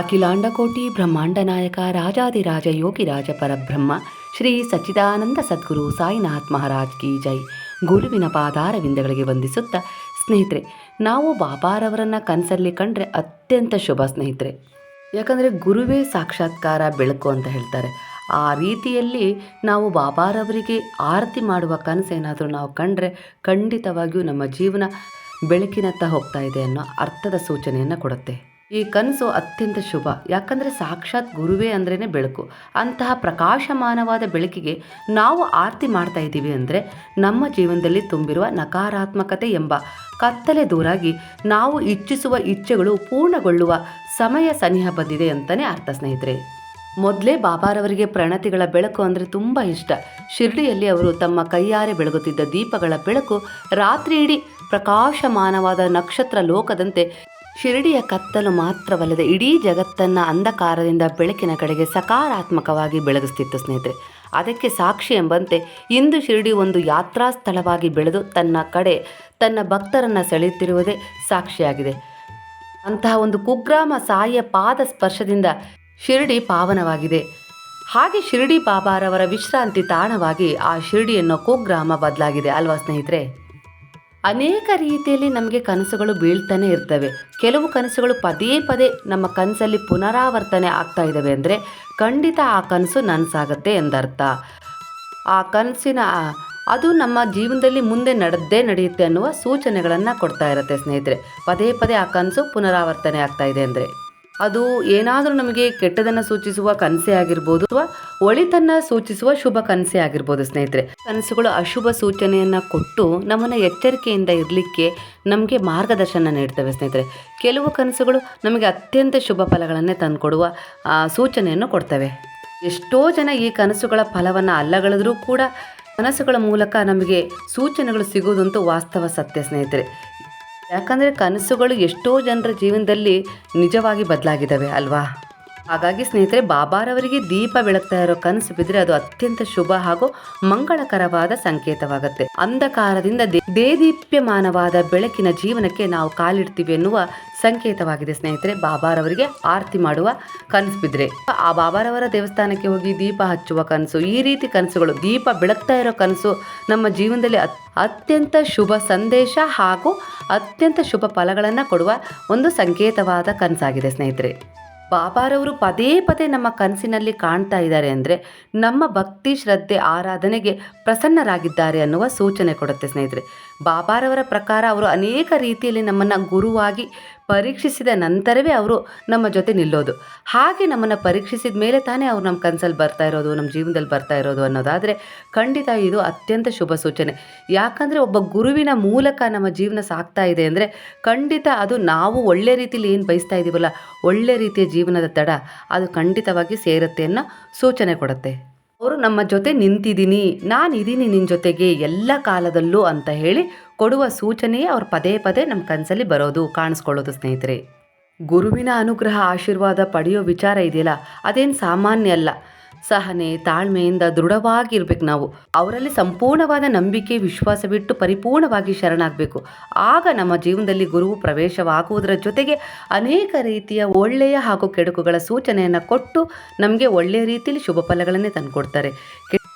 ಅಖಿಲಾಂಡಕೋಟಿ ಬ್ರಹ್ಮಾಂಡ ನಾಯಕ ರಾಜಾದಿರಾಜ ಯೋಗಿರಾಜ ಪರಬ್ರಹ್ಮ, ಶ್ರೀ ಸಚ್ಚಿದಾನಂದ ಸದ್ಗುರು ಸಾಯಿನಾಥ್ ಮಹಾರಾಜ್ ಕಿ ಜೈ. ಗುರುವಿನ ಪಾದಾರವಿಂದಗಳಿಗೆ ವಂದಿಸುತ್ತ ಸ್ನೇಹಿತರೆ, ನಾವು ಬಾಬಾರವರನ್ನು ಕನಸಲ್ಲಿ ಕಂಡ್ರೆ ಅತ್ಯಂತ ಶುಭ ಸ್ನೇಹಿತರೆ. ಯಾಕಂದರೆ ಗುರುವೇ ಸಾಕ್ಷಾತ್ಕಾರ ಬೆಳಕು ಅಂತ ಹೇಳ್ತಾರೆ. ಆ ರೀತಿಯಲ್ಲಿ ನಾವು ಬಾಬಾರವರಿಗೆ ಆರತಿ ಮಾಡುವ ಕನಸೇನಾದರೂ ನಾವು ಕಂಡ್ರೆ ಖಂಡಿತವಾಗಿಯೂ ನಮ್ಮ ಜೀವನ ಬೆಳಕಿನತ್ತ ಹೋಗ್ತಾ ಇದೆ ಅನ್ನೋ ಅರ್ಥದ ಸೂಚನೆಯನ್ನು ಕೊಡುತ್ತೆ. ಈ ಕನಸು ಅತ್ಯಂತ ಶುಭ. ಯಾಕಂದರೆ ಸಾಕ್ಷಾತ್ ಗುರುವೇ ಅಂದ್ರೇ ಬೆಳಕು. ಅಂತಹ ಪ್ರಕಾಶಮಾನವಾದ ಬೆಳಕಿಗೆ ನಾವು ಆರತಿ ಮಾಡ್ತಾ ಇದ್ದೀವಿ ಅಂದರೆ ನಮ್ಮ ಜೀವನದಲ್ಲಿ ತುಂಬಿರುವ ನಕಾರಾತ್ಮಕತೆ ಎಂಬ ಕತ್ತಲೆ ದೂರಾಗಿ ನಾವು ಇಚ್ಛಿಸುವ ಇಚ್ಛೆಗಳು ಪೂರ್ಣಗೊಳ್ಳುವ ಸಮಯ ಸನಿಹ ಬಂದಿದೆ ಅಂತಲೇ ಅರ್ಥ ಸ್ನೇಹಿತರೆ. ಮೊದಲೇ ಬಾಬಾರವರಿಗೆ ಪ್ರಣತಿಗಳ ಬೆಳಕು ಅಂದರೆ ತುಂಬ ಇಷ್ಟ. ಶಿರ್ಡಿಯಲ್ಲಿ ಅವರು ತಮ್ಮ ಕೈಯಾರೆ ಬೆಳಗುತ್ತಿದ್ದ ದೀಪಗಳ ಬೆಳಕು ರಾತ್ರಿ ಇಡೀ ಪ್ರಕಾಶಮಾನವಾದ ನಕ್ಷತ್ರ ಲೋಕದಂತೆ ಶಿರಡಿಯ ಕತ್ತಲು ಮಾತ್ರವಲ್ಲದೆ ಇಡೀ ಜಗತ್ತನ್ನು ಅಂಧಕಾರದಿಂದ ಬೆಳಕಿನ ಕಡೆಗೆ ಸಕಾರಾತ್ಮಕವಾಗಿ ಬೆಳಗಿಸ್ತಿತ್ತು ಸ್ನೇಹಿತರೆ. ಅದಕ್ಕೆ ಸಾಕ್ಷಿ ಎಂಬಂತೆ ಇಂದು ಶಿರಡಿ ಒಂದು ಯಾತ್ರಾ ಸ್ಥಳವಾಗಿ ಬೆಳೆದು ತನ್ನ ಕಡೆ ತನ್ನ ಭಕ್ತರನ್ನು ಸೆಳೆಯುತ್ತಿರುವುದೇ ಸಾಕ್ಷಿಯಾಗಿದೆ. ಅಂತಹ ಒಂದು ಕುಗ್ರಾಮ ಸಾಯಿಯ ಪಾದ ಸ್ಪರ್ಶದಿಂದ ಶಿರಡಿ ಪಾವನವಾಗಿದೆ. ಹಾಗೆ ಶಿರಡಿ ಬಾಬಾರವರ ವಿಶ್ರಾಂತಿ ತಾಣವಾಗಿ ಆ ಶಿರಡಿ ಅನ್ನೋ ಕುಗ್ರಾಮ ಬದಲಾಗಿದೆ ಅಲ್ವಾ ಸ್ನೇಹಿತರೆ? ಅನೇಕ ರೀತಿಯಲ್ಲಿ ನಮಗೆ ಕನಸುಗಳು ಬೀಳ್ತಾನೆ ಇರ್ತವೆ. ಕೆಲವು ಕನಸುಗಳು ಪದೇ ಪದೇ ನಮ್ಮ ಕನಸಲ್ಲಿ ಪುನರಾವರ್ತನೆ ಆಗ್ತಾ ಇದ್ದಾವೆ ಅಂದರೆ ಖಂಡಿತ ಆ ಕನಸು ನನಸಾಗತ್ತೆ ಎಂದರ್ಥ. ಆ ಕನಸಿನ ಅದು ನಮ್ಮ ಜೀವನದಲ್ಲಿ ಮುಂದೆ ನಡೆದೇ ನಡೆಯುತ್ತೆ ಅನ್ನುವ ಸೂಚನೆಗಳನ್ನು ಕೊಡ್ತಾ ಇರುತ್ತೆ ಸ್ನೇಹಿತರೆ. ಪದೇ ಪದೇ ಆ ಕನಸು ಪುನರಾವರ್ತನೆ ಆಗ್ತಾ ಇದೆ ಅಂದರೆ. ಅದು ಏನಾದರೂ ನಮಗೆ ಕೆಟ್ಟದನ್ನು ಸೂಚಿಸುವ ಕನಸೆ ಆಗಿರ್ಬೋದು ಅಥವಾ ಒಳಿತನ್ನ ಸೂಚಿಸುವ ಶುಭ ಕನಸೆ ಆಗಿರ್ಬೋದು ಸ್ನೇಹಿತರೆ. ಕನಸುಗಳು ಅಶುಭ ಸೂಚನೆಯನ್ನು ಕೊಟ್ಟು ನಮ್ಮನ್ನು ಎಚ್ಚರಿಕೆಯಿಂದ ಇರಲಿಕ್ಕೆ ನಮಗೆ ಮಾರ್ಗದರ್ಶನ ನೀಡ್ತವೆ ಸ್ನೇಹಿತರೆ. ಕೆಲವು ಕನಸುಗಳು ನಮಗೆ ಅತ್ಯಂತ ಶುಭ ಫಲಗಳನ್ನೇ ತಂದುಕೊಡುವ ಸೂಚನೆಯನ್ನು ಕೊಡ್ತವೆ. ಎಷ್ಟೋ ಜನ ಈ ಕನಸುಗಳ ಫಲವನ್ನು ಅಲ್ಲಗಳೆದರೂ ಕೂಡ ಕನಸುಗಳ ಮೂಲಕ ನಮಗೆ ಸೂಚನೆಗಳು ಸಿಗುವುದಂತೂ ವಾಸ್ತವ ಸತ್ಯ ಸ್ನೇಹಿತರೆ. ಯಾಕಂದರೆ ಕನಸುಗಳು ಎಷ್ಟೋ ಜನರ ಜೀವನದಲ್ಲಿ ನಿಜವಾಗಿ ಬದಲಾಗಿದ್ದಾವೆ ಅಲ್ವಾ? ಹಾಗಾಗಿ ಸ್ನೇಹಿತರೆ, ಬಾಬಾರವರಿಗೆ ದೀಪ ಬೆಳಗ್ತಾ ಇರೋ ಕನಸು ಬಿದ್ದರೆ ಅದು ಅತ್ಯಂತ ಶುಭ ಹಾಗೂ ಮಂಗಳಕರವಾದ ಸಂಕೇತವಾಗುತ್ತೆ. ಅಂಧಕಾರದಿಂದ ದೇದೀಪ್ಯಮಾನವಾದ ಬೆಳಕಿನ ಜೀವನಕ್ಕೆ ನಾವು ಕಾಲಿಡ್ತೀವಿ ಎನ್ನುವ ಸಂಕೇತವಾಗಿದೆ ಸ್ನೇಹಿತರೆ. ಬಾಬಾರವರಿಗೆ ಆರತಿ ಮಾಡುವ ಕನಸು ಬಿದ್ದರೆ ಆ ಬಾಬಾರವರ ದೇವಸ್ಥಾನಕ್ಕೆ ಹೋಗಿ ದೀಪ ಹಚ್ಚುವ ಕನಸು, ಈ ರೀತಿ ಕನಸುಗಳು, ದೀಪ ಬೆಳಗ್ತಾ ಇರೋ ಕನಸು ನಮ್ಮ ಜೀವನದಲ್ಲಿ ಅತ್- ಅತ್ಯಂತ ಶುಭ ಸಂದೇಶ ಹಾಗೂ ಅತ್ಯಂತ ಶುಭ ಫಲಗಳನ್ನು ಕೊಡುವ ಒಂದು ಸಂಕೇತವಾದ ಕನಸಾಗಿದೆ ಸ್ನೇಹಿತರೆ. ಬಾಬಾರವರು ಪದೇ ಪದೇ ನಮ್ಮ ಕನಸಿನಲ್ಲಿ ಕಾಣ್ತಾ ಇದ್ದಾರೆ ಅಂದರೆ ನಮ್ಮ ಭಕ್ತಿ, ಶ್ರದ್ಧೆ, ಆರಾಧನೆಗೆ ಪ್ರಸನ್ನರಾಗಿದ್ದಾರೆ ಅನ್ನುವ ಸೂಚನೆ ಕೊಡುತ್ತೆ ಸ್ನೇಹಿತರೆ. ಬಾಬಾರವರ ಪ್ರಕಾರ ಅವರು ಅನೇಕ ರೀತಿಯಲ್ಲಿ ನಮ್ಮನ್ನು ಗುರುವಾಗಿ ಪರೀಕ್ಷಿಸಿದ ನಂತರವೇ ಅವರು ನಮ್ಮ ಜೊತೆ ನಿಲ್ಲೋದು. ಹಾಗೆ ನಮ್ಮನ್ನು ಪರೀಕ್ಷಿಸಿದ ಮೇಲೆ ತಾನೇ ಅವ್ರು ನಮ್ಮ ಕನಸಲ್ಲಿ ಬರ್ತಾ ಇರೋದು, ನಮ್ಮ ಜೀವನದಲ್ಲಿ ಬರ್ತಾ ಇರೋದು ಅನ್ನೋದಾದರೆ ಖಂಡಿತ ಇದು ಅತ್ಯಂತ ಶುಭ ಸೂಚನೆ. ಯಾಕಂದರೆ ಒಬ್ಬ ಗುರುವಿನ ಮೂಲಕ ನಮ್ಮ ಜೀವನ ಸಾಗ್ತಾ ಇದೆ ಅಂದರೆ ಖಂಡಿತ ಅದು ನಾವು ಒಳ್ಳೆ ರೀತಿಯಲ್ಲಿ ಏನು ಬಯಸ್ತಾ ಇದ್ದೀವಲ್ಲ ಒಳ್ಳೆ ರೀತಿಯ ಜೀವನದ ತಡ ಅದು ಖಂಡಿತವಾಗಿ ಸೇರುತ್ತೆ ಅನ್ನೋ ಸೂಚನೆ ಕೊಡುತ್ತೆ. ಅವರು ನಮ್ಮ ಜೊತೆ ನಿಂತಿದ್ದೀನಿ ನಾನು ಇದ್ದೀನಿ ನಿನ್ನ ಜೊತೆಗೆ ಎಲ್ಲ ಕಾಲದಲ್ಲೂ ಅಂತ ಹೇಳಿ ಕೊಡುವ ಸೂಚನೆಯೇ ಅವ್ರು ಪದೇ ಪದೇ ನಮ್ಮ ಕನಸಲ್ಲಿ ಬರೋದು, ಕಾಣಿಸ್ಕೊಳ್ಳೋದು ಸ್ನೇಹಿತರೆ. ಗುರುವಿನ ಅನುಗ್ರಹ, ಆಶೀರ್ವಾದ ಪಡೆಯೋ ವಿಚಾರ ಇದೆಯಲ್ಲ, ಅದೇನು ಸಾಮಾನ್ಯ ಅಲ್ಲ. ಸಹನೆ ತಾಳ್ಮೆಯಿಂದ ದೃಢವಾಗಿರ್ಬೇಕು ನಾವು. ಅವರಲ್ಲಿ ಸಂಪೂರ್ಣವಾದ ನಂಬಿಕೆ, ವಿಶ್ವಾಸ ಬಿಟ್ಟು ಪರಿಪೂರ್ಣವಾಗಿ ಶರಣಾಗಬೇಕು. ಆಗ ನಮ್ಮ ಜೀವನದಲ್ಲಿ ಗುರುವು ಪ್ರವೇಶವಾಗುವುದರ ಜೊತೆಗೆ ಅನೇಕ ರೀತಿಯ ಒಳ್ಳೆಯ ಹಾಗೂ ಕೆಡುಕುಗಳ ಸೂಚನೆಯನ್ನು ಕೊಟ್ಟು ನಮಗೆ ಒಳ್ಳೆಯ ರೀತಿಯಲ್ಲಿ ಶುಭ ಫಲಗಳನ್ನೇ ತಂದುಕೊಡ್ತಾರೆ.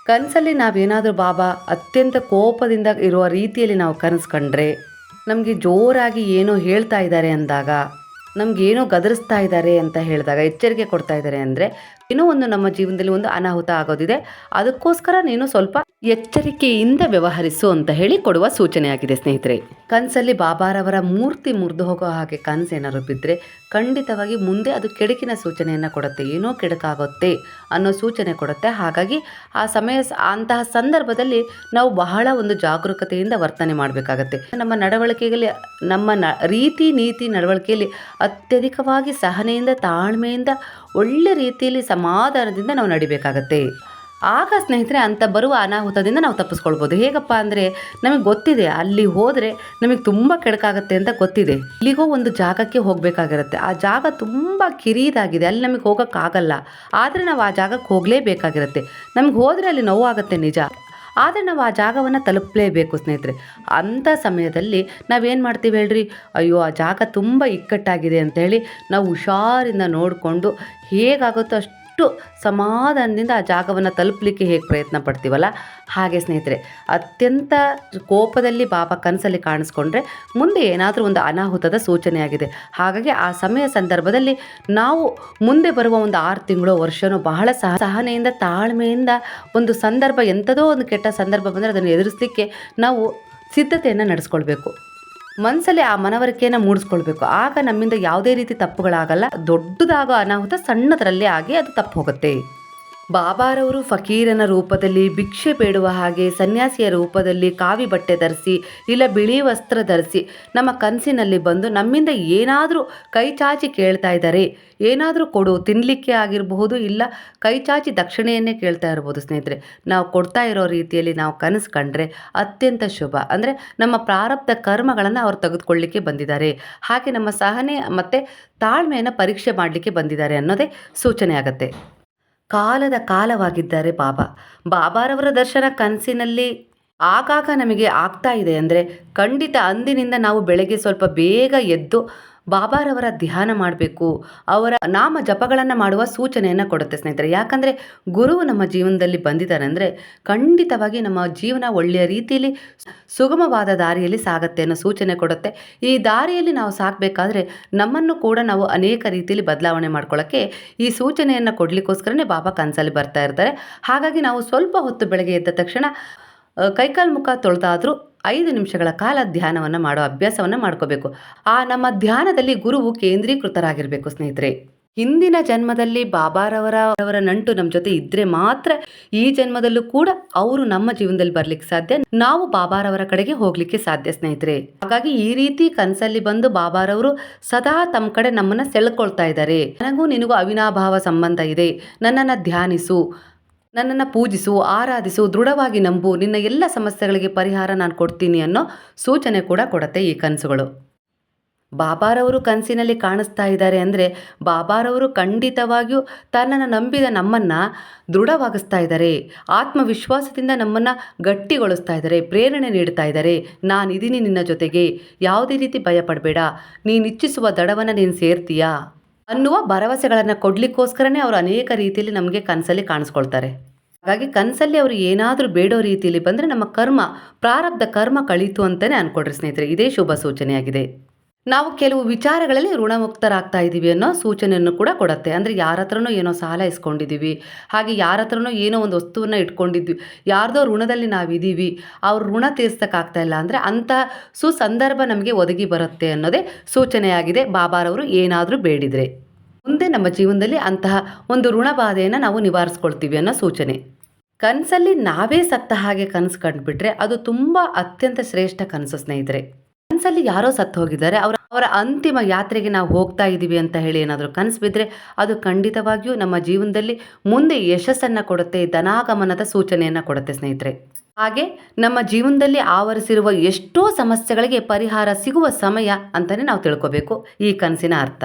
ಕನಸಲ್ಲಿ ನಾವೇನಾದರೂ ಬಾಬಾ, ಅತ್ಯಂತ ಕೋಪದಿಂದ ಇರುವ ರೀತಿಯಲ್ಲಿ ನಾವು ಕನಸು ಕಂಡ್ರೆ, ನಮಗೆ ಜೋರಾಗಿ ಏನೋ ಹೇಳ್ತಾ ಇದ್ದಾರೆ ಅಂದಾಗ, ನಮಗೇನೋ ಗದರಿಸ್ತಾ ಇದ್ದಾರೆ ಅಂತ ಹೇಳಿದಾಗ, ಎಚ್ಚರಿಕೆ ಕೊಡ್ತಾ ಇದ್ದಾರೆ ಅಂದರೆ ಏನೋ ಒಂದು ನಮ್ಮ ಜೀವನದಲ್ಲಿ ಒಂದು ಅನಾಹುತ ಆಗೋದಿದೆ. ಅದಕ್ಕೋಸ್ಕರ ನೀನು ಸ್ವಲ್ಪ ಎಚ್ಚರಿಕೆಯಿಂದ ವ್ಯವಹರಿಸು ಅಂತ ಹೇಳಿ ಕೊಡುವ ಸೂಚನೆಯಾಗಿದೆ ಸ್ನೇಹಿತರೆ. ಕನಸಲ್ಲಿ ಬಾಬಾರವರ ಮೂರ್ತಿ ಮುರಿದು ಹೋಗೋ ಹಾಗೆ ಕನಸು ಏನಾದ್ರು ಬಿದ್ದರೆ ಖಂಡಿತವಾಗಿ ಮುಂದೆ ಅದು ಕೆಡಕಿನ ಸೂಚನೆಯನ್ನು ಕೊಡುತ್ತೆ. ಏನೋ ಕೆಡಕಾಗುತ್ತೆ ಅನ್ನೋ ಸೂಚನೆ ಕೊಡುತ್ತೆ. ಹಾಗಾಗಿ ಆ ಸಮಯ ಅಂತಹ ಸಂದರ್ಭದಲ್ಲಿ ನಾವು ಬಹಳ ಒಂದು ಜಾಗರೂಕತೆಯಿಂದ ವರ್ತನೆ ಮಾಡಬೇಕಾಗತ್ತೆ. ನಮ್ಮ ನಡವಳಿಕೆಯಲ್ಲಿ, ನಮ್ಮ ರೀತಿ ನೀತಿ ನಡವಳಿಕೆಯಲ್ಲಿ ಅತ್ಯಧಿಕವಾಗಿ ಸಹನೆಯಿಂದ ತಾಳ್ಮೆಯಿಂದ ಒಳ್ಳೆ ರೀತಿಯಲ್ಲಿ ಸಮಾಧಾನದಿಂದ ನಾವು ನಡಿಬೇಕಾಗತ್ತೆ. ಆಗ ಸ್ನೇಹಿತರೆ, ಅಂತ ಬರುವ ಅನಾಹುತದಿಂದ ನಾವು ತಪ್ಪಿಸ್ಕೊಳ್ಬೋದು. ಹೇಗಪ್ಪ ಅಂದರೆ, ನಮಗೆ ಗೊತ್ತಿದೆ, ಅಲ್ಲಿ ಹೋದರೆ ನಮಗೆ ತುಂಬ ಕೆಡಕಾಗತ್ತೆ ಅಂತ ಗೊತ್ತಿದೆ. ಇಲ್ಲಿಗೋ ಒಂದು ಜಾಗಕ್ಕೆ ಹೋಗಬೇಕಾಗಿರುತ್ತೆ. ಆ ಜಾಗ ತುಂಬ ಕಿರಿದಾಗಿದೆ, ಅಲ್ಲಿ ನಮಗೆ ಹೋಗೋಕ್ಕಾಗಲ್ಲ. ಆದರೆ ನಾವು ಆ ಜಾಗಕ್ಕೆ ಹೋಗಲೇಬೇಕಾಗಿರುತ್ತೆ. ನಮ್ಗೆ ಹೋದರೆ ಅಲ್ಲಿ ನೋವಾಗುತ್ತೆ ನಿಜ. ಆದರೆ ನಾವು ಆ ಜಾಗವನ್ನು ತಲುಪಲೇಬೇಕು, ಸ್ನೇಹಿತರೆ. ಅಂಥ ಸಮಯದಲ್ಲಿ ನಾವೇನು ಮಾಡ್ತೀವಿ ಹೇಳ್ರಿ? ಅಯ್ಯೋ, ಆ ಜಾಗ ತುಂಬ ಇಕ್ಕಟ್ಟಾಗಿದೆ ಅಂತೇಳಿ ನಾವು ಹುಷಾರಿಂದ ನೋಡಿಕೊಂಡು ಹೇಗಾಗುತ್ತೋ ಅಷ್ಟು ಸಮಾಧಾನದಿಂದ ಆ ಜಾಗವನ್ನು ತಲುಪಲಿಕ್ಕೆ ಹೇಗೆ ಪ್ರಯತ್ನ ಪಡ್ತೀವಲ್ಲ? ಹಾಗೆ ಸ್ನೇಹಿತರೆ, ಅತ್ಯಂತ ಕೋಪದಲ್ಲಿ ಬಾಬಾ ಕನಸಲ್ಲಿ ಕಾಣಿಸ್ಕೊಂಡ್ರೆ ಮುಂದೆ ಏನಾದರೂ ಒಂದು ಅನಾಹುತದ ಸೂಚನೆಯಾಗಿದೆ. ಹಾಗಾಗಿ ಆ ಸಮಯ ಸಂದರ್ಭದಲ್ಲಿ ನಾವು ಮುಂದೆ ಬರುವ ಒಂದು ಆರು ತಿಂಗಳು ವರ್ಷನೋ ಬಹಳ ಸಹ ಸಹನೆಯಿಂದ, ತಾಳ್ಮೆಯಿಂದ ಒಂದು ಸಂದರ್ಭ, ಎಂಥದೋ ಒಂದು ಕೆಟ್ಟ ಸಂದರ್ಭ ಬಂದರೆ ಅದನ್ನು ಎದುರಿಸಲಿಕ್ಕೆ ನಾವು ಸಿದ್ಧತೆಯನ್ನು ನಡೆಸ್ಕೊಳ್ಬೇಕು. ಮನಸ್ಸಲ್ಲಿ ಆ ಮನವರಿಕೆಯನ್ನು ಮೂಡಿಸ್ಕೊಳ್ಬೇಕು. ಆಗ ನಮ್ಮಿಂದ ಯಾವುದೇ ರೀತಿ ತಪ್ಪುಗಳಾಗಲ್ಲ. ದೊಡ್ಡದಾಗೋ ಅನಾಹುತ ಸಣ್ಣದರಲ್ಲೇ ಆಗಿ ಅದು ತಪ್ಪು ಹೋಗುತ್ತೆ. ಬಾಬಾರವರು ಫಕೀರನ ರೂಪದಲ್ಲಿ ಭಿಕ್ಷೆ ಬೇಡುವ ಹಾಗೆ ಸನ್ಯಾಸಿಯ ರೂಪದಲ್ಲಿ ಕಾವಿ ಬಟ್ಟೆ ಧರಿಸಿ ಇಲ್ಲ ಬಿಳಿ ವಸ್ತ್ರ ಧರಿಸಿ ನಮ್ಮ ಕನಸಿನಲ್ಲಿ ಬಂದು ನಮ್ಮಿಂದ ಏನಾದರೂ ಕೈ ಚಾಚಿ ಕೇಳ್ತಾ ಇದ್ದಾರೆ. ಏನಾದರೂ ಕೊಡು ತಿನ್ನಲಿಕ್ಕೆ ಆಗಿರಬಹುದು ಇಲ್ಲ ಕೈ ಚಾಚಿ ದಕ್ಷಿಣೆಯನ್ನೇ ಕೇಳ್ತಾ ಇರ್ಬೋದು ಸ್ನೇಹಿತರೆ. ನಾವು ಕೊಡ್ತಾ ಇರೋ ರೀತಿಯಲ್ಲಿ ನಾವು ಕನಸು ಕಂಡ್ರೆ ಅತ್ಯಂತ ಶುಭ. ಅಂದರೆ ನಮ್ಮ ಪ್ರಾರಬ್ಧ ಕರ್ಮಗಳನ್ನು ಅವರು ತೆಗೆದುಕೊಳ್ಳಿಕ್ಕೆ ಬಂದಿದ್ದಾರೆ. ಹಾಗೆ ನಮ್ಮ ಸಹನೆ ಮತ್ತು ತಾಳ್ಮೆಯನ್ನು ಪರೀಕ್ಷೆ ಮಾಡಲಿಕ್ಕೆ ಬಂದಿದ್ದಾರೆ ಅನ್ನೋದೇ ಸೂಚನೆ ಆಗುತ್ತೆ ಕಾಲದ ಕಾಲವಾಗಿದ್ದಾರೆ ಬಾಬಾ. ಬಾಬಾರವರ ದರ್ಶನ ಕನಸಿನಲ್ಲಿ ಆಗಾಗ ನಮಗೆ ಆಗ್ತಾ ಇದೆ ಅಂದರೆ ಖಂಡಿತ ಅಂದಿನಿಂದ ನಾವು ಬೆಳಗ್ಗೆ ಸ್ವಲ್ಪ ಬೇಗ ಎದ್ದು ಬಾಬಾರವರ ಧ್ಯಾನ ಮಾಡಬೇಕು. ಅವರ ನಾಮ ಜಪಗಳನ್ನು ಮಾಡುವ ಸೂಚನೆಯನ್ನು ಕೊಡುತ್ತೆ ಸ್ನೇಹಿತರೆ. ಯಾಕಂದರೆ ಗುರುವು ನಮ್ಮ ಜೀವನದಲ್ಲಿ ಬಂದಿದ್ದಾರೆ ಅಂದರೆ ಖಂಡಿತವಾಗಿ ನಮ್ಮ ಜೀವನ ಒಳ್ಳೆಯ ರೀತಿಯಲ್ಲಿ ಸುಗಮವಾದ ದಾರಿಯಲ್ಲಿ ಸಾಗತ್ತೆ ಅನ್ನೋ ಸೂಚನೆ ಕೊಡುತ್ತೆ. ಈ ದಾರಿಯಲ್ಲಿ ನಾವು ಸಾಗಬೇಕಾದ್ರೆ ನಮ್ಮನ್ನು ಕೂಡ ನಾವು ಅನೇಕ ರೀತಿಯಲ್ಲಿ ಬದಲಾವಣೆ ಮಾಡ್ಕೊಳ್ಳೋಕ್ಕೆ ಈ ಸೂಚನೆಯನ್ನು ಕೊಡಲಿಕ್ಕೋಸ್ಕರನೇ ಬಾಬಾ ಕನಸಲ್ಲಿ ಬರ್ತಾ ಇರ್ತಾರೆ. ಹಾಗಾಗಿ ನಾವು ಸ್ವಲ್ಪ ಹೊತ್ತು ಬೆಳಗ್ಗೆ ಎದ್ದ ತಕ್ಷಣ ಕೈಕಾಲು ಮುಖ ತೊಳೆದಾದರೂ ಐದು ನಿಮಿಷಗಳ ಕಾಲ ಧ್ಯಾನವನ್ನು ಮಾಡೋ ಅಭ್ಯಾಸವನ್ನು ಮಾಡ್ಕೋಬೇಕು. ಆ ನಮ್ಮ ಧ್ಯಾನದಲ್ಲಿ ಗುರುವು ಕೇಂದ್ರೀಕೃತರಾಗಿರಬೇಕು ಸ್ನೇಹಿತರೆ. ಹಿಂದಿನ ಜನ್ಮದಲ್ಲಿ ಬಾಬಾರವರವರ ನಂಟು ನಮ್ಮ ಜೊತೆ ಇದ್ರೆ ಮಾತ್ರ ಈ ಜನ್ಮದಲ್ಲೂ ಕೂಡ ಅವರು ನಮ್ಮ ಜೀವನದಲ್ಲಿ ಬರ್ಲಿಕ್ಕೆ ಸಾಧ್ಯ. ನಾವು ಬಾಬಾರವರ ಕಡೆಗೆ ಹೋಗ್ಲಿಕ್ಕೆ ಸಾಧ್ಯ ಸ್ನೇಹಿತರೆ. ಹಾಗಾಗಿ ಈ ರೀತಿ ಕನಸಲ್ಲಿ ಬಂದು ಬಾಬಾರವರು ಸದಾ ತಮ್ಮ ಕಡೆ ನಮ್ಮನ್ನ ಸೆಳ್ಕೊಳ್ತಾ ಇದ್ದಾರೆ. ನನಗೂ ನಿನಗೂ ಅವಿನಾಭಾವ ಸಂಬಂಧ ಇದೆ. ನನ್ನನ್ನು ಧ್ಯಾನಿಸು. ನನ್ನನ್ನು ಪೂಜಿಸು, ಆರಾಧಿಸು, ದೃಢವಾಗಿ ನಂಬು, ನಿನ್ನ ಎಲ್ಲ ಸಮಸ್ಯೆಗಳಿಗೆ ಪರಿಹಾರ ನಾನು ಕೊಡ್ತೀನಿ ಅನ್ನೋ ಸೂಚನೆ ಕೂಡ ಕೊಡತ್ತೆ ಈ ಕನಸುಗಳು. ಬಾಬಾರವರು ಕನಸಿನಲ್ಲಿ ಕಾಣಿಸ್ತಾ ಇದ್ದಾರೆ ಅಂದರೆ ಬಾಬಾರವರು ಖಂಡಿತವಾಗಿಯೂ ತನ್ನನ್ನು ನಂಬಿದ ನಮ್ಮನ್ನು ದೃಢವಾಗಿಸ್ತಾ ಇದ್ದಾರೆ. ಆತ್ಮವಿಶ್ವಾಸದಿಂದ ನಮ್ಮನ್ನು ಗಟ್ಟಿಗೊಳಿಸ್ತಾ ಇದ್ದಾರೆ, ಪ್ರೇರಣೆ ನೀಡ್ತಾ ಇದ್ದಾರೆ. ನಾನಿದ್ದೀನಿ ನಿನ್ನ ಜೊತೆಗೆ. ಯಾವುದೇ ರೀತಿ ಭಯಪಡಬೇಡ. ನೀನು ಇಚ್ಛಿಸುವ ದಡವನ್ನು ನೀನು ಸೇರ್ತೀಯಾ? ಅನ್ನುವ ಭರವಸೆಗಳನ್ನು ಕೊಡಲಿಕ್ಕೋಸ್ಕರನೇ ಅವರು ಅನೇಕ ರೀತಿಯಲ್ಲಿ ನಮಗೆ ಕನಸಲ್ಲಿ ಕಾಣಿಸ್ಕೊಳ್ತಾರೆ. ಹಾಗಾಗಿ ಕನಸಲ್ಲಿ ಅವರು ಏನಾದರೂ ಬೇಡೋ ರೀತಿಯಲ್ಲಿ ಬಂದರೆ ನಮ್ಮ ಕರ್ಮ, ಪ್ರಾರಬ್ಧ ಕರ್ಮ ಕಳೀತು ಅಂತಲೇ ಅನ್ಕೊಡ್ರಿ ಸ್ನೇಹಿತರೆ. ಇದೇ ಶುಭ ಸೂಚನೆಯಾಗಿದೆ. ನಾವು ಕೆಲವು ವಿಚಾರಗಳಲ್ಲಿ ಋಣಮುಕ್ತರಾಗ್ತಾ ಇದ್ದೀವಿ ಅನ್ನೋ ಸೂಚನೆಯನ್ನು ಕೂಡ ಕೊಡುತ್ತೆ. ಅಂದರೆ ಯಾರ ಹತ್ರನೂ ಏನೋ ಸಾಲ ಇಸ್ಕೊಂಡಿದ್ದೀವಿ, ಹಾಗೆ ಯಾರ ಹತ್ರನೂ ಏನೋ ಒಂದು ವಸ್ತುವನ್ನು ಇಟ್ಕೊಂಡಿದ್ವಿ, ಯಾರ್ದೋ ಋಣದಲ್ಲಿ ನಾವಿದ್ದೀವಿ, ಅವ್ರ ಋಣ ತೀರ್ಸೋಕ್ಕಾಗ್ತಾ ಇಲ್ಲ ಅಂದರೆ ಅಂಥ ಸುಸಂದರ್ಭ ನಮಗೆ ಒದಗಿ ಬರುತ್ತೆ ಅನ್ನೋದೇ ಸೂಚನೆಯಾಗಿದೆ. ಬಾಬಾರವರು ಏನಾದರೂ ಬೇಡಿದರೆ. ಮುಂದೆ ನಮ್ಮ ಜೀವನದಲ್ಲಿ ಅಂತಹ ಒಂದು ಋಣಬಾಧೆಯನ್ನು ನಾವು ನಿವಾರಿಸ್ಕೊಳ್ತೀವಿ ಅನ್ನೋ ಸೂಚನೆ. ಕನಸಲ್ಲಿ ನಾವೇ ಸತ್ತ ಹಾಗೆ ಕನಸು ಕಂಡುಬಿಟ್ರೆ ಅದು ತುಂಬ ಅತ್ಯಂತ ಶ್ರೇಷ್ಠ ಕನಸು ಸ್ನೇಹಿತರೆ. ಕನಸಲ್ಲಿ ಯಾರೋ ಸತ್ತು ಹೋಗಿದ್ದಾರೆ. ಅವರ ಅವರ ಅಂತಿಮ ಯಾತ್ರೆಗೆ ನಾವು ಹೋಗ್ತಾ ಇದ್ದೀವಿ ಅಂತ ಹೇಳಿ ಏನಾದರೂ ಕನಸು ಬಿದ್ದರೆ ಅದು ಖಂಡಿತವಾಗಿಯೂ ನಮ್ಮ ಜೀವನದಲ್ಲಿ ಮುಂದೆ ಯಶಸ್ಸನ್ನು ಕೊಡುತ್ತೆ, ಧನಾಗಮನದ ಸೂಚನೆಯನ್ನು ಕೊಡುತ್ತೆ ಸ್ನೇಹಿತರೆ. ಹಾಗೆ ನಮ್ಮ ಜೀವನದಲ್ಲಿ ಆವರಿಸಿರುವ ಎಷ್ಟೋ ಸಮಸ್ಯೆಗಳಿಗೆ ಪರಿಹಾರ ಸಿಗುವ ಸಮಯ ಅಂತಲೇ ನಾವು ತಿಳ್ಕೋಬೇಕು. ಈ ಕನಸಿನ ಅರ್ಥ.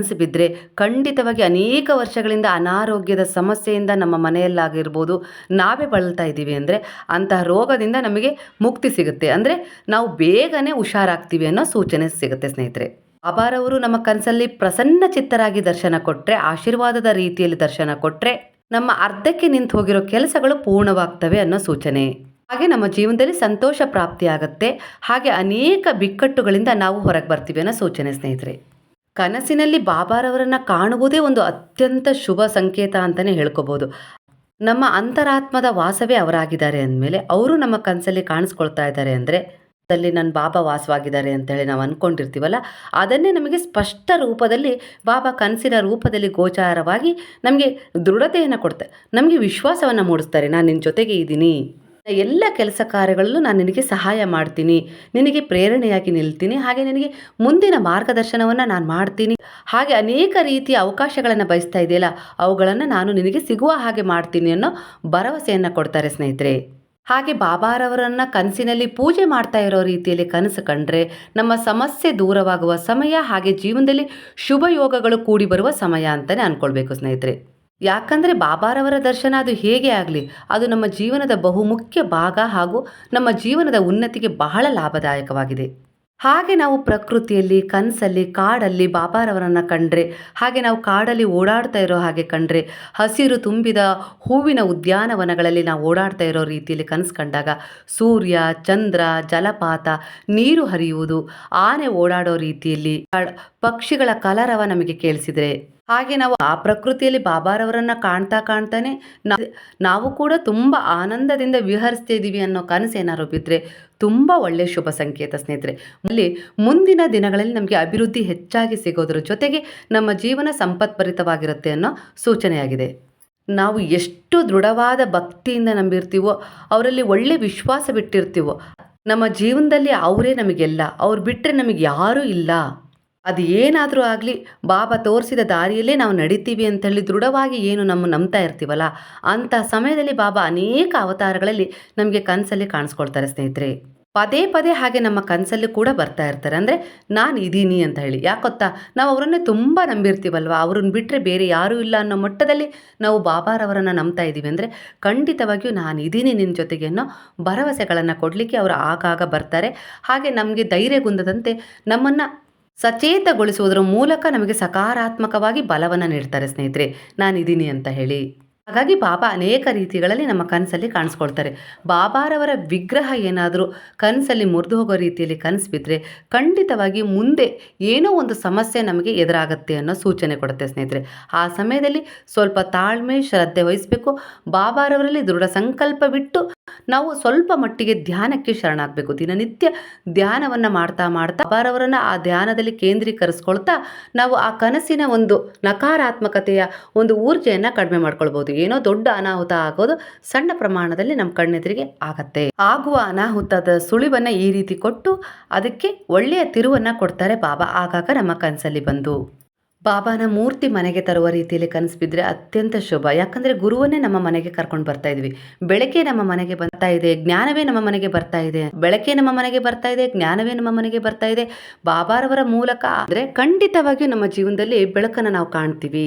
ಕನಸು ಬಿದ್ದರೆ ಖಂಡಿತವಾಗಿ ಅನೇಕ ವರ್ಷಗಳಿಂದ ಅನಾರೋಗ್ಯದ ಸಮಸ್ಯೆಯಿಂದ ನಮ್ಮ ಮನೆಯಲ್ಲಾಗಿರ್ಬೋದು ನಾವೇ ಬಳಲ್ತಾ ಇದ್ದೀವಿ ಅಂದರೆ ಅಂತಹ ರೋಗದಿಂದ ನಮಗೆ ಮುಕ್ತಿ ಸಿಗುತ್ತೆ. ಅಂದರೆ ನಾವು ಬೇಗನೆ ಹುಷಾರಾಗ್ತೀವಿ ಅನ್ನೋ ಸೂಚನೆ ಸಿಗುತ್ತೆ ಸ್ನೇಹಿತರೆ. ಅಬಾರವರು ನಮ್ಮ ಕನಸಲ್ಲಿ ಪ್ರಸನ್ನ ಚಿತ್ತರಾಗಿ ದರ್ಶನ ಕೊಟ್ಟರೆ ಆಶೀರ್ವಾದದ ರೀತಿಯಲ್ಲಿ ದರ್ಶನ ಕೊಟ್ಟರೆ ನಮ್ಮ ಅರ್ಧಕ್ಕೆ ನಿಂತು ಹೋಗಿರೋ ಕೆಲಸಗಳು ಪೂರ್ಣವಾಗ್ತವೆ ಅನ್ನೋ ಸೂಚನೆ. ಹಾಗೆ ನಮ್ಮ ಜೀವನದಲ್ಲಿ ಸಂತೋಷ ಪ್ರಾಪ್ತಿಯಾಗತ್ತೆ. ಹಾಗೆ ಅನೇಕ ಬಿಕ್ಕಟ್ಟುಗಳಿಂದ ನಾವು ಹೊರಗೆ ಬರ್ತೀವಿ ಅನ್ನೋ ಸೂಚನೆ ಸ್ನೇಹಿತರೆ. ಕನಸಿನಲ್ಲಿ ಬಾಬಾರವರನ್ನು ಕಾಣುವುದೇ ಒಂದು ಅತ್ಯಂತ ಶುಭ ಸಂಕೇತ ಅಂತಲೇ ಹೇಳ್ಕೋಬೋದು. ನಮ್ಮ ಅಂತರಾತ್ಮದ ವಾಸವೇ ಅವರಾಗಿದ್ದಾರೆ ಅಂದಮೇಲೆ ಅವರು ನಮ್ಮ ಕನಸಲ್ಲಿ ಕಾಣಿಸ್ಕೊಳ್ತಾ ಇದ್ದಾರೆ ಅಂದರೆ ಅಲ್ಲಿ ನನ್ನ ಬಾಬಾ ವಾಸವಾಗಿದ್ದಾರೆ ಅಂತೇಳಿ ನಾವು ಅಂದ್ಕೊಂಡಿರ್ತೀವಲ್ಲ ಅದನ್ನೇ ನಮಗೆ ಸ್ಪಷ್ಟ ರೂಪದಲ್ಲಿ ಬಾಬಾ ಕನಸಿನ ರೂಪದಲ್ಲಿ ಗೋಚಾರವಾಗಿ ನಮಗೆ ದೃಢತೆಯನ್ನು ಕೊಡ್ತಾರೆ ನಮಗೆ ವಿಶ್ವಾಸವನ್ನು ಮೂಡಿಸ್ತಾರೆ, ನಾನು ನಿನ್ನ ಜೊತೆಗೆ ಇದ್ದೀನಿ. ಎಲ್ಲ ಕೆಲಸ ಕಾರ್ಯಗಳಲ್ಲೂ ನಾನು ನಿನಗೆ ಸಹಾಯ ಮಾಡ್ತೀನಿ. ನಿನಗೆ ಪ್ರೇರಣೆಯಾಗಿ ನಿಲ್ತೀನಿ. ಹಾಗೆ ನಿನಗೆ ಮುಂದಿನ ಮಾರ್ಗದರ್ಶನವನ್ನು ನಾನು ಮಾಡ್ತೀನಿ. ಹಾಗೆ ಅನೇಕ ರೀತಿಯ ಅವಕಾಶಗಳನ್ನು ಬಯಸ್ತಾ ಇದೆಯಲ್ಲ, ಅವುಗಳನ್ನು ನಾನು ನಿನಗೆ ಸಿಗುವ ಹಾಗೆ ಮಾಡ್ತೀನಿ ಅನ್ನೋ ಭರವಸೆಯನ್ನು ಕೊಡ್ತಾರೆ ಸ್ನೇಹಿತರೆ. ಹಾಗೆ ಬಾಬಾರವರನ್ನು ಕನಸಿನಲ್ಲಿ ಪೂಜೆ ಮಾಡ್ತಾ ಇರೋ ರೀತಿಯಲ್ಲಿ ಕನಸು ಕಂಡ್ರೆ ನಮ್ಮ ಸಮಸ್ಯೆ ದೂರವಾಗುವ ಸಮಯ ಹಾಗೆ ಜೀವನದಲ್ಲಿ ಶುಭ ಯೋಗಗಳು ಕೂಡಿ ಬರುವ ಸಮಯ ಅಂತಲೇ ಅಂದ್ಕೊಳ್ಬೇಕು ಸ್ನೇಹಿತರೆ. ಯಾಕಂದರೆ ಬಾಬಾರವರ ದರ್ಶನ ಅದು ಹೇಗೆ ಆಗಲಿ, ಅದು ನಮ್ಮ ಜೀವನದ ಬಹುಮುಖ್ಯ ಭಾಗ ಹಾಗೂ ನಮ್ಮ ಜೀವನದ ಉನ್ನತಿಗೆ ಬಹಳ ಲಾಭದಾಯಕವಾಗಿದೆ. ಹಾಗೆ ನಾವು ಪ್ರಕೃತಿಯಲ್ಲಿ, ಕನಸಲ್ಲಿ, ಕಾಡಲ್ಲಿ ಬಾಬಾರವರನ್ನು ಕಂಡ್ರೆ, ಹಾಗೆ ನಾವು ಕಾಡಲ್ಲಿ ಓಡಾಡ್ತಾ ಇರೋ ಹಾಗೆ ಕಂಡ್ರೆ, ಹಸಿರು ತುಂಬಿದ ಹೂವಿನ ಉದ್ಯಾನವನಗಳಲ್ಲಿ ನಾವು ಓಡಾಡ್ತಾ ಇರೋ ರೀತಿಯಲ್ಲಿ ಕನಸು ಕಂಡಾಗ ಸೂರ್ಯ, ಚಂದ್ರ, ಜಲಪಾತ, ನೀರು ಹರಿಯುವುದು, ಆನೆ ಓಡಾಡೋ ರೀತಿಯಲ್ಲಿ, ಪಕ್ಷಿಗಳ ಕಲರವ ನಮಗೆ ಕೇಳಿಸಿದರೆ ಹಾಗೆ ನಾವು ಆ ಪ್ರಕೃತಿಯಲ್ಲಿ ಬಾಬಾರವರನ್ನ ಕಾಣ್ತಾ ಕಾಣ್ತಾನೆ ನಾವು ಕೂಡ ತುಂಬ ಆನಂದದಿಂದ ವಿಹರಿಸ್ತಾ ಇದ್ದೀವಿ ಅನ್ನೋ ಕನಸು ಏನಾದ್ರು ಬಿದ್ದರೆ ತುಂಬ ಒಳ್ಳೆಯ ಶುಭ ಸಂಕೇತ ಸ್ನೇಹಿತರೆ. ಅಲ್ಲಿ ಮುಂದಿನ ದಿನಗಳಲ್ಲಿ ನಮಗೆ ಅಭಿವೃದ್ಧಿ ಹೆಚ್ಚಾಗಿ ಸಿಗೋದ್ರ ಜೊತೆಗೆ ನಮ್ಮ ಜೀವನ ಸಂಪತ್ಭರಿತವಾಗಿರುತ್ತೆ ಅನ್ನೋ ಸೂಚನೆಯಾಗಿದೆ. ನಾವು ಎಷ್ಟು ದೃಢವಾದ ಭಕ್ತಿಯಿಂದ ನಂಬಿರ್ತೀವೋ, ಅವರಲ್ಲಿ ಒಳ್ಳೆ ವಿಶ್ವಾಸ ಬಿಟ್ಟಿರ್ತೀವೋ ನಮ್ಮ ಜೀವನದಲ್ಲಿ ಅವರೇ ನಮಗೆಲ್ಲ, ಅವ್ರು ಬಿಟ್ಟರೆ ನಮಗೆ ಯಾರೂ ಇಲ್ಲ. ಅದು ಏನಾದರೂ ಆಗಲಿ, ಬಾಬಾ ತೋರಿಸಿದ ದಾರಿಯಲ್ಲೇ ನಾವು ನಡಿತೀವಿ ಅಂತೇಳಿ ದೃಢವಾಗಿ ಏನು ನಮ್ಮ ನಂಬ್ತಾ ಇರ್ತೀವಲ್ಲ, ಅಂಥ ಸಮಯದಲ್ಲಿ ಬಾಬಾ ಅನೇಕ ಅವತಾರಗಳಲ್ಲಿ ನಮಗೆ ಕನಸಲ್ಲಿ ಕಾಣಿಸ್ಕೊಳ್ತಾರೆ ಸ್ನೇಹಿತರೆ. ಪದೇ ಪದೇ ಹಾಗೆ ನಮ್ಮ ಕನಸಲ್ಲಿ ಕೂಡ ಬರ್ತಾ ಇರ್ತಾರೆ. ಅಂದರೆ ನಾನು ಇದ್ದೀನಿ ಅಂತ ಹೇಳಿ. ಯಾಕೊತ್ತಾ ನಾವು ಅವರನ್ನೇ ತುಂಬ ನಂಬಿರ್ತೀವಲ್ವ? ಅವ್ರನ್ನ ಬಿಟ್ಟರೆ ಬೇರೆ ಯಾರೂ ಇಲ್ಲ ಅನ್ನೋ ಮಟ್ಟದಲ್ಲಿ ನಾವು ಬಾಬಾರವರನ್ನು ನಂಬ್ತಾ ಇದ್ದೀವಿ. ಅಂದರೆ ಖಂಡಿತವಾಗಿಯೂ ನಾನು ಇದ್ದೀನಿ ನಿನ್ನ ಜೊತೆಗೆ ಅನ್ನೋ ಭರವಸೆಗಳನ್ನು ಕೊಡಲಿಕ್ಕೆ ಅವರು ಆಗಾಗ ಬರ್ತಾರೆ. ಹಾಗೆ ನಮಗೆ ಧೈರ್ಯಗುಂದದಂತೆ ನಮ್ಮನ್ನು ಸಚೇತಗೊಳಿಸುವುದರ ಮೂಲಕ ನಮಗೆ ಸಕಾರಾತ್ಮಕವಾಗಿ ಬಲವನ್ನು ನೀಡ್ತಾರೆ ಸ್ನೇಹಿತರೆ. ನಾನಿದ್ದೀನಿ ಅಂತ ಹೇಳಿ. ಹಾಗಾಗಿ ಬಾಬಾ ಅನೇಕ ರೀತಿಗಳಲ್ಲಿ ನಮ್ಮ ಕನಸಲ್ಲಿ ಕಾಣಿಸ್ಕೊಳ್ತಾರೆ. ಬಾಬಾರವರ ವಿಗ್ರಹ ಏನಾದರೂ ಕನಸಲ್ಲಿ ಮುರಿದು ಹೋಗೋ ರೀತಿಯಲ್ಲಿ ಕನಸು ಬಿದ್ದರೆ ಖಂಡಿತವಾಗಿ ಮುಂದೆ ಏನೋ ಒಂದು ಸಮಸ್ಯೆ ನಮಗೆ ಎದುರಾಗತ್ತೆ ಅನ್ನೋ ಸೂಚನೆ ಕೊಡುತ್ತೆ ಸ್ನೇಹಿತರೆ. ಆ ಸಮಯದಲ್ಲಿ ಸ್ವಲ್ಪ ತಾಳ್ಮೆ, ಶ್ರದ್ಧೆ ವಹಿಸಬೇಕು. ಬಾಬಾರವರಲ್ಲಿ ದೃಢ ಸಂಕಲ್ಪ ಬಿಟ್ಟು ನಾವು ಸ್ವಲ್ಪ ಮಟ್ಟಿಗೆ ಧ್ಯಾನಕ್ಕೆ ಶರಣಾಗಬೇಕು. ದಿನನಿತ್ಯ ಧ್ಯಾನವನ್ನು ಮಾಡ್ತಾ ಮಾಡ್ತಾ ಅಪಾರವರನ್ನು ಆ ಧ್ಯಾನದಲ್ಲಿ ಕೇಂದ್ರೀಕರಿಸ್ಕೊಳ್ತಾ ನಾವು ಆ ಕನಸಿನ ಒಂದು ನಕಾರಾತ್ಮಕತೆಯ ಒಂದು ಊರ್ಜೆಯನ್ನು ಕಡಿಮೆ ಮಾಡ್ಕೊಳ್ಬೋದು. ಏನೋ ದೊಡ್ಡ ಅನಾಹುತ ಆಗೋದು ಸಣ್ಣ ಪ್ರಮಾಣದಲ್ಲಿ ನಮ್ಮ ಕಣ್ಣೆದುರಿಗೆ ಆಗತ್ತೆ. ಆಗುವ ಅನಾಹುತದ ಸುಳಿವನ್ನ ಈ ರೀತಿ ಕೊಟ್ಟು ಅದಕ್ಕೆ ಒಳ್ಳೆಯ ತಿರುವನ್ನ ಕೊಡ್ತಾರೆ ಬಾಬಾ. ಆಗಾಗ ನಮ್ಮ ಕನಸಲ್ಲಿ ಬಂದು. ಬಾಬಾನ ಮೂರ್ತಿ ಮನೆಗೆ ತರುವ ರೀತಿಯಲ್ಲಿ ಕನಸು ಬಿದ್ದರೆ ಅತ್ಯಂತ ಶುಭ. ಯಾಕಂದರೆ ಗುರುವನ್ನೇ ನಮ್ಮ ಮನೆಗೆ ಕರ್ಕೊಂಡು ಬರ್ತಾ ಇದ್ವಿ. ಬೆಳಕೆ ನಮ್ಮ ಮನೆಗೆ ಬರ್ತಾ ಇದೆ, ಜ್ಞಾನವೇ ನಮ್ಮ ಮನೆಗೆ ಬರ್ತಾ ಇದೆ. ಬೆಳಕೆ ನಮ್ಮ ಮನೆಗೆ ಬರ್ತಾ ಇದೆ, ಜ್ಞಾನವೇ ನಮ್ಮ ಮನೆಗೆ ಬರ್ತಾ ಇದೆ. ಬಾಬಾರವರ ಮೂಲಕ ಅಂದರೆ ಖಂಡಿತವಾಗಿಯೂ ನಮ್ಮ ಜೀವನದಲ್ಲಿ ಬೆಳಕನ್ನು ನಾವು ಕಾಣ್ತೀವಿ.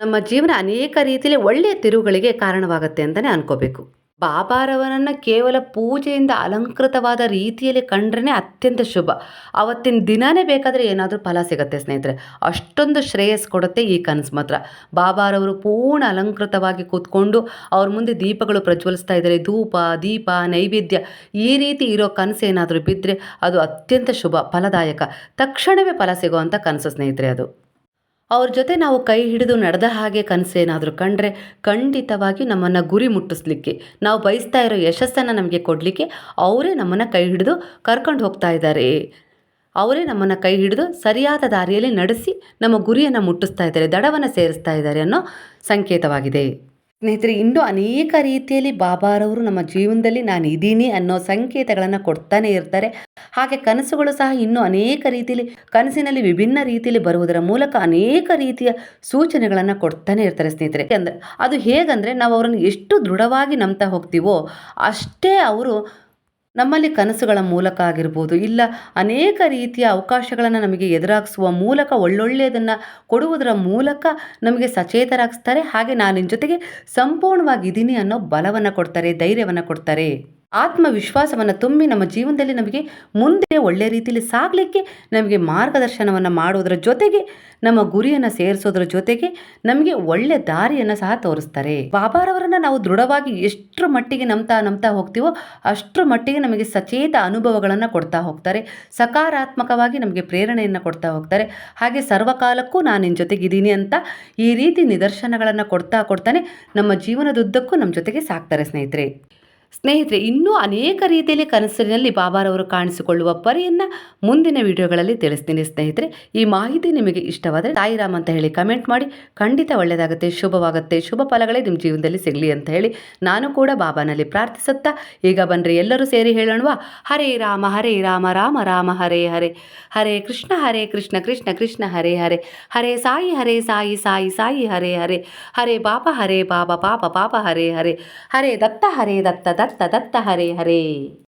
ನಮ್ಮ ಜೀವನ ಅನೇಕ ರೀತಿಯಲ್ಲಿ ಒಳ್ಳೆಯ ತಿರುವುಗಳಿಗೆ ಕಾರಣವಾಗುತ್ತೆ ಅಂತಲೇ ಅನ್ಕೋಬೇಕು. ಬಾಬಾರವರನ್ನು ಕೇವಲ ಪೂಜೆಯಿಂದ ಅಲಂಕೃತವಾದ ರೀತಿಯಲ್ಲಿ ಕಂಡ್ರೇ ಅತ್ಯಂತ ಶುಭ. ಅವತ್ತಿನ ದಿನವೇ ಬೇಕಾದರೆ ಏನಾದರೂ ಫಲ ಸಿಗುತ್ತೆ ಸ್ನೇಹಿತರೆ. ಅಷ್ಟೊಂದು ಶ್ರೇಯಸ್ ಕೊಡುತ್ತೆ ಈ ಕನಸು ಮಾತ್ರ. ಬಾಬಾರವರು ಪೂರ್ಣ ಅಲಂಕೃತವಾಗಿ ಕೂತ್ಕೊಂಡು ಅವ್ರ ಮುಂದೆ ದೀಪಗಳು ಪ್ರಜ್ವಲಿಸ್ತಾ ಇದ್ದಾರೆ. ಧೂಪ, ದೀಪ, ನೈವೇದ್ಯ ಈ ರೀತಿ ಇರೋ ಕನಸು ಏನಾದರೂ ಬಿದ್ದರೆ ಅದು ಅತ್ಯಂತ ಶುಭ, ಫಲದಾಯಕ. ತಕ್ಷಣವೇ ಫಲ ಸಿಗುವಂಥ ಕನಸು ಸ್ನೇಹಿತರೆ ಅದು. ಅವ್ರ ಜೊತೆ ನಾವು ಕೈ ಹಿಡಿದು ನಡೆದ ಹಾಗೆ ಕನಸೇನಾದರೂ ಕಂಡ್ರೆ ಖಂಡಿತವಾಗಿ ನಮ್ಮನ್ನು ಗುರಿ ಮುಟ್ಟಿಸ್ಲಿಕ್ಕೆ, ನಾವು ಬಯಸ್ತಾ ಇರೋ ಯಶಸ್ಸನ್ನು ನಮಗೆ ಕೊಡಲಿಕ್ಕೆ ಅವರೇ ನಮ್ಮನ್ನು ಕೈ ಹಿಡಿದು ಕರ್ಕೊಂಡು ಹೋಗ್ತಾ ಇದ್ದಾರೆ. ಅವರೇ ನಮ್ಮನ್ನು ಕೈ ಹಿಡಿದು ಸರಿಯಾದ ದಾರಿಯಲ್ಲಿ ನಡೆಸಿ ನಮ್ಮ ಗುರಿಯನ್ನು ಮುಟ್ಟಿಸ್ತಾ ಇದ್ದಾರೆ, ದಡವನ್ನು ಸೇರಿಸ್ತಾ ಇದ್ದಾರೆ ಅನ್ನೋ ಸಂಕೇತವಾಗಿದೆ. ಸ್ನೇಹಿತರೆ ಇಂದು ಅನೇಕ ರೀತಿಯಲ್ಲಿ ಬಾಬಾರವರು ನಮ್ಮ ಜೀವನದಲ್ಲಿ ನಾನು ಇದ್ದೀನಿ ಅನ್ನೋ ಸಂಕೇತಗಳನ್ನು ಕೊಡ್ತಾನೆ ಇರ್ತಾರೆ. ಹಾಗೆ ಕನಸುಗಳು ಸಹ ಇನ್ನೂ ಅನೇಕ ರೀತಿಯಲ್ಲಿ, ಕನಸಿನಲ್ಲಿ ವಿಭಿನ್ನ ರೀತಿಯಲ್ಲಿ ಬರುವುದರ ಮೂಲಕ ಅನೇಕ ರೀತಿಯ ಸೂಚನೆಗಳನ್ನು ಕೊಡ್ತಾನೆ ಇರ್ತಾರೆ ಸ್ನೇಹಿತರೆ. ಅಂದರೆ, ಅದು ಹೇಗಂದರೆ, ನಾವು ಅವರನ್ನು ಎಷ್ಟು ದೃಢವಾಗಿ ನಂಬ್ತಾ ಹೋಗ್ತೀವೋ, ಅಷ್ಟೇ ಅವರು ನಮ್ಮಲ್ಲಿ ಕನಸುಗಳ ಮೂಲಕ ಆಗಿರ್ಬೋದು, ಇಲ್ಲ ಅನೇಕ ರೀತಿಯ ಅವಕಾಶಗಳನ್ನು ನಮಗೆ ಎದುರಾಗಿಸುವ ಮೂಲಕ ಒಳ್ಳೊಳ್ಳೆಯದನ್ನು ಕೊಡುವುದರ ಮೂಲಕ ನಮಗೆ ಸಚೇತರಾಗಿಸ್ತಾರೆ. ಹಾಗೆ ನಾನು ನಿನ್ನ ಜೊತೆಗೆ ಸಂಪೂರ್ಣವಾಗಿದ್ದೀನಿ ಅನ್ನೋ ಬಲವನ್ನು ಕೊಡ್ತಾರೆ, ಧೈರ್ಯವನ್ನು ಕೊಡ್ತಾರೆ. ಆತ್ಮವಿಶ್ವಾಸವನ್ನು ತುಂಬಿ ನಮ್ಮ ಜೀವನದಲ್ಲಿ ನಮಗೆ ಮುಂದೆ ಒಳ್ಳೆಯ ರೀತಿಯಲ್ಲಿ ಸಾಗಲಿಕ್ಕೆ ನಮಗೆ ಮಾರ್ಗದರ್ಶನವನ್ನು ಮಾಡುವುದರ ಜೊತೆಗೆ ನಮ್ಮ ಗುರಿಯನ್ನು ಸೇರಿಸೋದ್ರ ಜೊತೆಗೆ ನಮಗೆ ಒಳ್ಳೆ ದಾರಿಯನ್ನು ಸಹ ತೋರಿಸ್ತಾರೆ. ಬಾಬಾರವರನ್ನು ನಾವು ದೃಢವಾಗಿ ಎಷ್ಟರ ಮಟ್ಟಿಗೆ ನಂಬ್ತಾ ನಂಬ್ತಾ ಹೋಗ್ತೀವೋ ಅಷ್ಟರ ಮಟ್ಟಿಗೆ ನಮಗೆ ಸಚೇತ ಅನುಭವಗಳನ್ನು ಕೊಡ್ತಾ ಹೋಗ್ತಾರೆ. ಸಕಾರಾತ್ಮಕವಾಗಿ ನಮಗೆ ಪ್ರೇರಣೆಯನ್ನು ಕೊಡ್ತಾ ಹೋಗ್ತಾರೆ. ಹಾಗೆ ಸರ್ವಕಾಲಕ್ಕೂ ನಾನು ನಿನ್ನ ಜೊತೆಗಿದ್ದೀನಿ ಅಂತ ಈ ರೀತಿ ನಿದರ್ಶನಗಳನ್ನು ಕೊಡ್ತಾ ಕೊಡ್ತಾನೆ ನಮ್ಮ ಜೀವನದುದ್ದಕ್ಕೂ ನಮ್ಮ ಜೊತೆಗೆ ಸಾಕ್ತಾರೆ ಸ್ನೇಹಿತರೆ. ಸ್ನೇಹಿತರೆ, ಇನ್ನೂ ಅನೇಕ ರೀತಿಯಲ್ಲಿ ಕನಸಿನಲ್ಲಿ ಬಾಬಾರವರು ಕಾಣಿಸಿಕೊಳ್ಳುವ ಪರಿಯನ್ನು ಮುಂದಿನ ವಿಡಿಯೋಗಳಲ್ಲಿ ತಿಳಿಸ್ತೀನಿ ಸ್ನೇಹಿತರೆ. ಈ ಮಾಹಿತಿ ನಿಮಗೆ ಇಷ್ಟವಾದರೆ ತಾಯಿರಾಮ್ ಅಂತ ಹೇಳಿ ಕಮೆಂಟ್ ಮಾಡಿ. ಖಂಡಿತ ಒಳ್ಳೆಯದಾಗುತ್ತೆ, ಶುಭವಾಗುತ್ತೆ, ಶುಭ ಫಲಗಳೇ ನಿಮ್ಮ ಜೀವನದಲ್ಲಿ ಸಿಗಲಿ ಅಂತ ಹೇಳಿ ನಾನು ಕೂಡ ಬಾಬಾನಲ್ಲಿ ಪ್ರಾರ್ಥಿಸುತ್ತಾ ಈಗ ಬನ್ನಿರಿ ಎಲ್ಲರೂ ಸೇರಿ ಹೇಳೋಣವಾ? ಹರೇ ರಾಮ ಹರೇ ರಾಮ ರಾಮ ರಾಮ, ಹರೇ ಹರೇ. ಹರೇ ಕೃಷ್ಣ ಹರೇ ಕೃಷ್ಣ ಕೃಷ್ಣ ಕೃಷ್ಣ, ಹರೇ ಹರೇ. ಹರೇ ಸಾಯಿ ಹರೇ ಸಾಯಿ ಸಾಯಿ ಸಾಯಿ, ಹರೇ ಹರೇ. ಹರೇ ಬಾಬಾ ಹರೇ ಬಾಬಾ ಪಾಪ ಪಾಪ ಹರೇ ಹರೇ. ಹರೇ ದತ್ತ ಹರೇ ದತ್ತ ದತ್ತ ದತ್ತ ಹರೇ ಹರೇ.